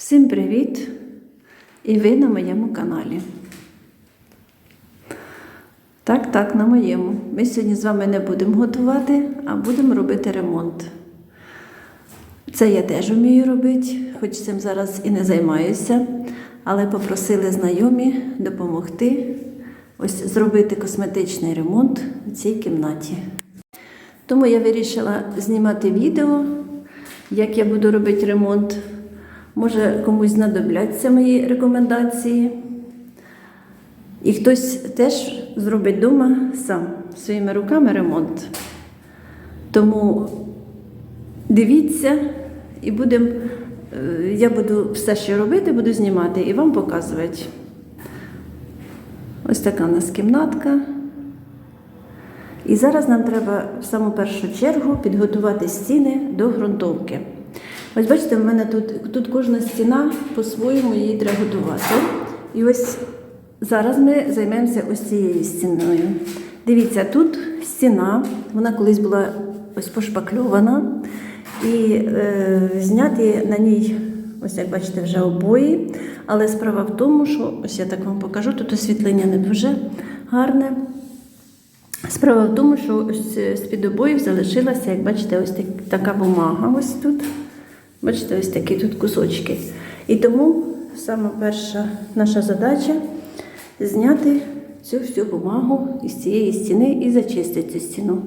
Всім привіт! І ви на моєму каналі. Так, так, на моєму. Ми сьогодні з вами не будемо готувати, а будемо робити ремонт. Це я теж вмію робити, хоч цим зараз і не займаюся, але попросили знайомі допомогти ось зробити косметичний ремонт у цій кімнаті. Тому я вирішила знімати відео, як я буду робити ремонт. Може, комусь знадобляться мої рекомендації. І хтось теж зробить вдома сам своїми руками ремонт. Тому дивіться і будемо. Я буду все, що робити, буду знімати і вам показувати. Ось така у нас кімнатка. І зараз нам треба в саму першу чергу підготувати стіни до ґрунтовки. Ось бачите, в мене тут, тут кожна стіна по-своєму її треба готувати. І ось зараз ми займемося ось цією стіною. Дивіться, тут стіна, вона колись була ось пошпакльована, і е, зняти на ній, ось як бачите, вже обої. Але справа в тому, що ось я так вам покажу, тут освітлення не дуже гарне. Справа в тому, що ось з-під обоїв залишилася, як бачите, ось так, така бумага ось тут. Бачите, ось такі тут кусочки. І тому саме перша наша задача зняти цю всю бумагу із цієї стіни і зачистити цю стіну.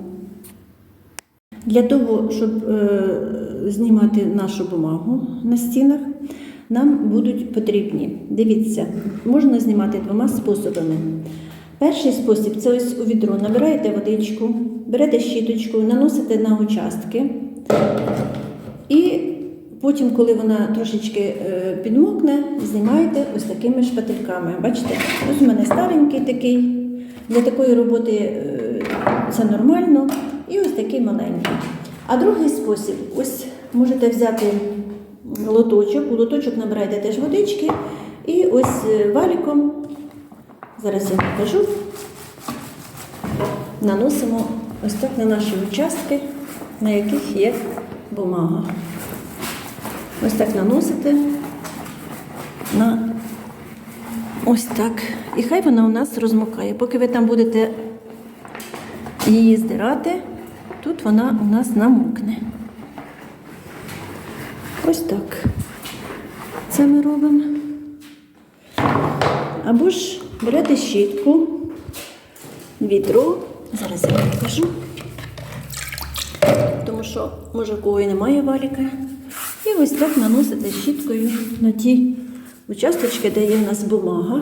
Для того, щоб е, знімати нашу бумагу на стінах, нам будуть потрібні. Дивіться, можна знімати двома способами. Перший спосіб це ось у відро. Набираєте водичку, берете щіточку, наносите на участки. І потім, коли вона трошечки е, підмокне, знімаєте ось такими шпательками. Бачите, ось у мене старенький такий. Для такої роботи це нормально. І ось такий маленький. А другий спосіб, ось можете взяти лоточок, у лоточок набираєте теж водички, і ось е, валіком, зараз я покажу, наносимо ось так на наші участки, на яких є бумага. Ось так наносите на ось так. І хай вона у нас розмокає. Поки ви там будете її здирати, тут вона у нас намокне. Ось так. Це ми робимо. Або ж берете щітку, відро. Зараз я покажу. Тому що, може, у кого і немає валіка. І ось так наносите щіткою на ті участочки, де є в нас бумага.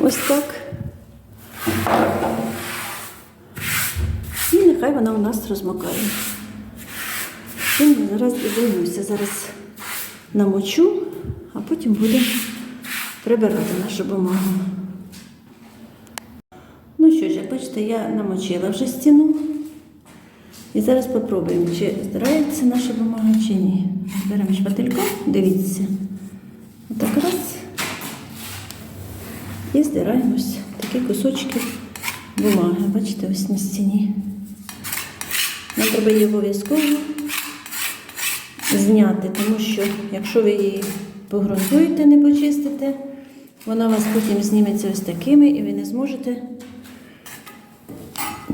Ось так. І нехай вона у нас розмокає. Чим я зараз і займуся. Зараз намочу, а потім будемо прибирати нашу бумагу. Ну що ж, бачите, я намочила вже стіну. І зараз спробуємо, чи здирається наша бумага, чи ні. Беремо шпательком, дивіться. Отак раз. І здираємо ось такі кусочки бумаги. Бачите, ось на стіні. Нам треба її обов'язково зняти, тому що якщо ви її погрунтуєте, не почистите, вона у вас потім зніметься ось такими і ви не зможете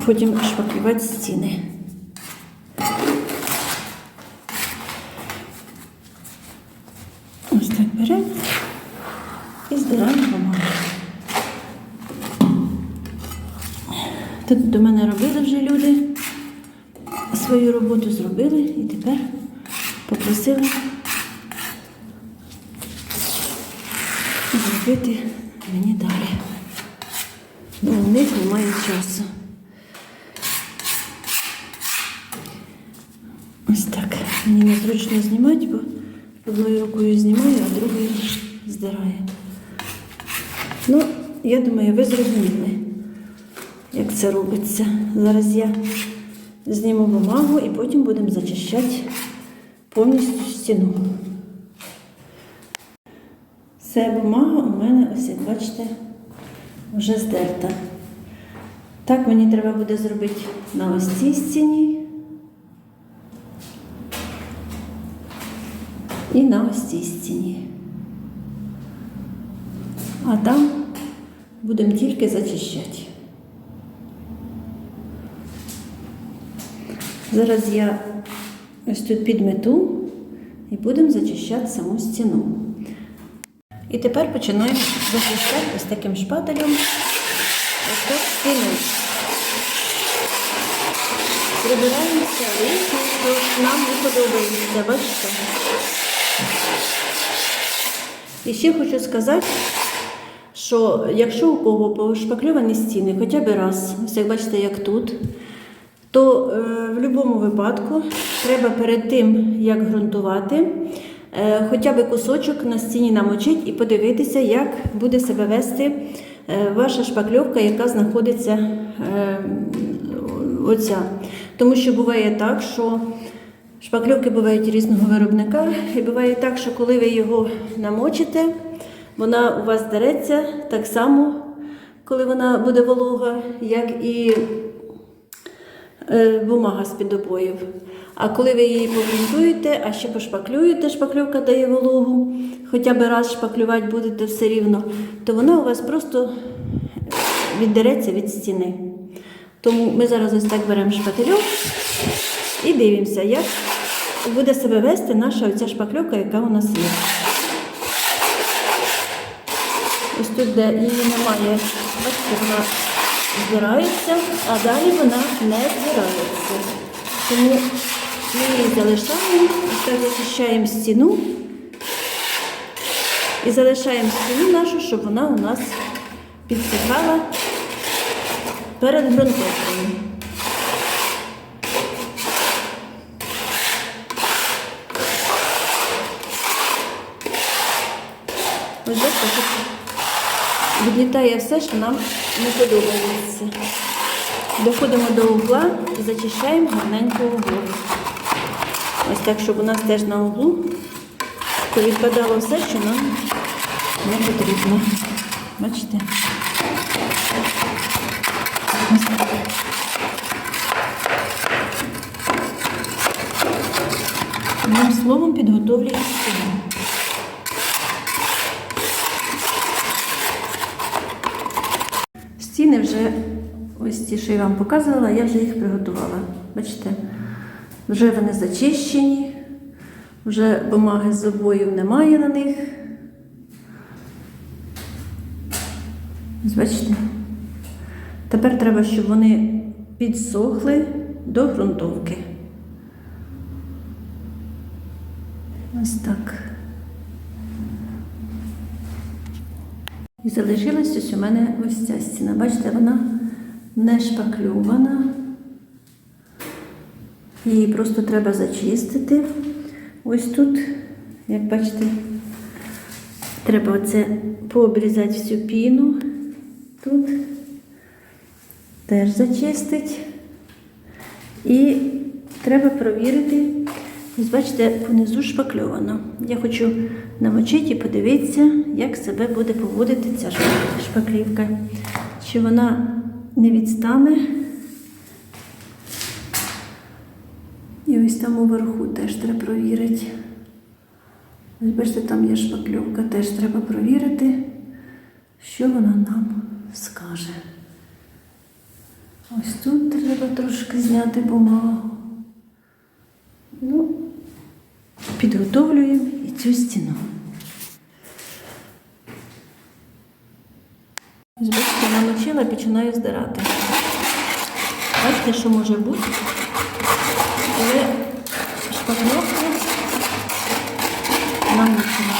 потім шпаклювати стіни. Ось так беремо і здираємо бумагу. Тут до мене робили вже люди, свою роботу зробили і тепер попросили зробити мені далі. Бо у них немає часу. Ось так. Мені незручно знімати, бо одною рукою знімаю, а другою здираю. Ну, я думаю, ви зрозуміли, як це робиться. Зараз я зніму бумагу і потім будемо зачищати повністю стіну. Це бумага у мене, ось як бачите, вже здерта. Так мені треба буде зробити на ось цій стіні. і на ось цій стіні. А там будемо тільки зачищати. Зараз я ось тут підмету і будемо зачищати саму стіну. І тепер починаємо зачищати ось таким шпателем ось так стіну. Прибираємося лишнє, що нам не подобається, бачите? І ще хочу сказати, що якщо у кого пошпакльовані стіни хоча б раз, ось як бачите, як тут, то е, в будь-якому випадку треба перед тим, як ґрунтувати, е, хоча б кусочок на стіні намочити і подивитися, як буде себе вести е, ваша шпакльовка, яка знаходиться оця. Тому що буває так, що шпакльовки бувають різного виробника, і буває так, що коли ви його намочите, вона у вас дереться так само, коли вона буде волога, як і е, бумага з-під обоїв. А коли ви її погрунтуєте, а ще пошпаклюєте, шпакльовка дає вологу, хоча б раз шпаклювати будете все рівно, то вона у вас просто віддереться від стіни. Тому ми зараз ось так беремо шпательок і дивимося, як буде себе вести наша оця шпакльовка, яка у нас є. Тут, де її немає, бачите, вона збирається, а далі вона не збирається. Тому ми її залишаємо, так зачищаємо стіну і залишаємо стіну нашу, щоб вона у нас підсихала перед ґрунтовкою. Ось тут відлітає все, що нам не подобається. Доходимо до угла і зачищаємо гарненько углу. Ось так, щоб у нас теж на углу відпадало все, що нам не потрібно. Бачите? Ось. Одним словом підготовлюємо що я вам показувала, я вже їх приготувала. Бачите, вже вони зачищені, вже бумаги з обоїв немає на них. Бачите? Тепер треба, щоб вони підсохли до ґрунтовки. Ось так. І залишилась ось у мене ось ця стіна. Бачите, вона не шпакльована. Її просто треба зачистити. Ось тут, як бачите, треба оце пообрізати всю піну. Тут теж зачистити. І треба провірити. Ось бачите, понизу шпакльовано. Я хочу намочити і подивитися, як себе буде поводити ця шпаклівка. Чи вона не відстане. І ось там уверху теж треба провірити. Бачите, там є шпакльовка, теж треба провірити, що вона нам скаже. Ось тут треба трошки зняти бумагу. Ну, підготовлюємо і цю стіну. Ось і починаю здирати. Бачите, що може бути, коли шпакльовку намочена.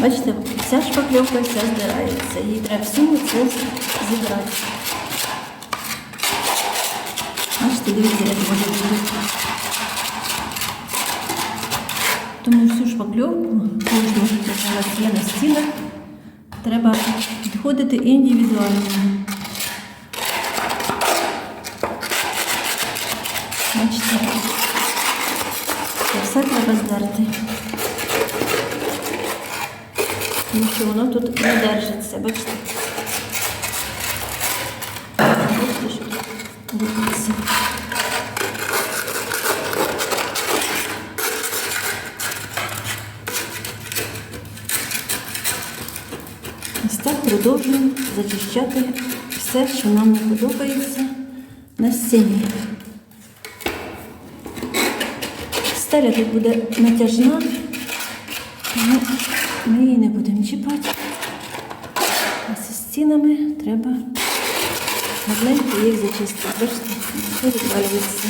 Бачите, ця шпакльовка вся здирається. Їй треба всю це зібрати. Бачите, дивіться, як може бути. Тому всю шпакльовку, кожну, яка є на стінах, треба підходити індивідуально. Бачите, це все треба здерти. Тому що воно тут не держиться, бачите? Бачите, Так продовжуємо зачищати все, що нам не подобається на стіні. Стеля тут буде натяжна, тому ми її не будемо чіпати. А зі стінами треба гарненько їх зачистити. Бачите, все відвалюється.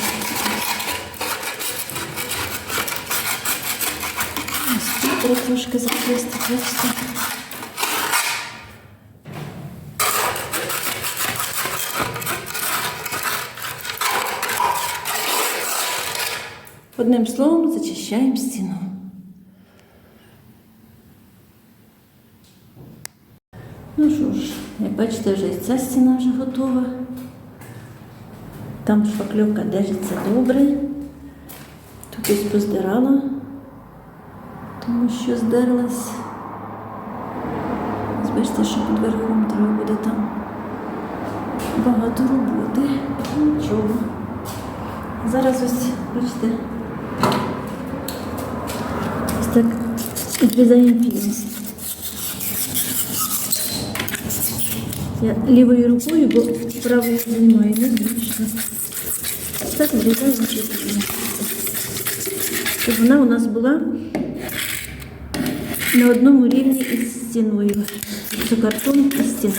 Ось тут трошки зачистити, бачите. Одним словом, зачищаємо стіну. Ну що ж, як бачите, вже і ця стіна вже готова. Там шпакльовка держиться добре. Тут ось поздирала, тому що здерлась. Бачите, що під верхом треба буде там багато роботи. Нічого. Зараз ось, бачите, так відрізаємо фільм. Я лівою рукою, бо правою знімаю, не зручно. Так відрізаємо частину. Щоб вона у нас була на одному рівні із стіною. Це картон і стіна.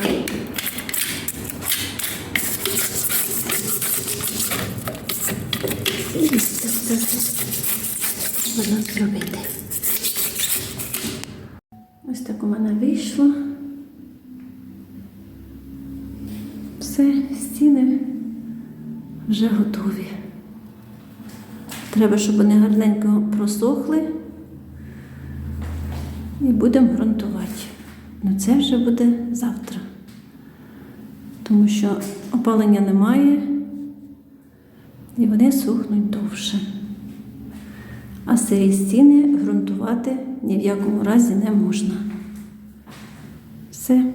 І ось це все можна зробити. Ось так у мене вийшло. Все, стіни вже готові. Треба, щоб вони гарненько просохли. І будемо ґрунтувати. Ну це вже буде завтра. Тому що опалення немає і вони сухнуть довше. А сирі стіни ґрунтувати ні в якому разі не можна. Все.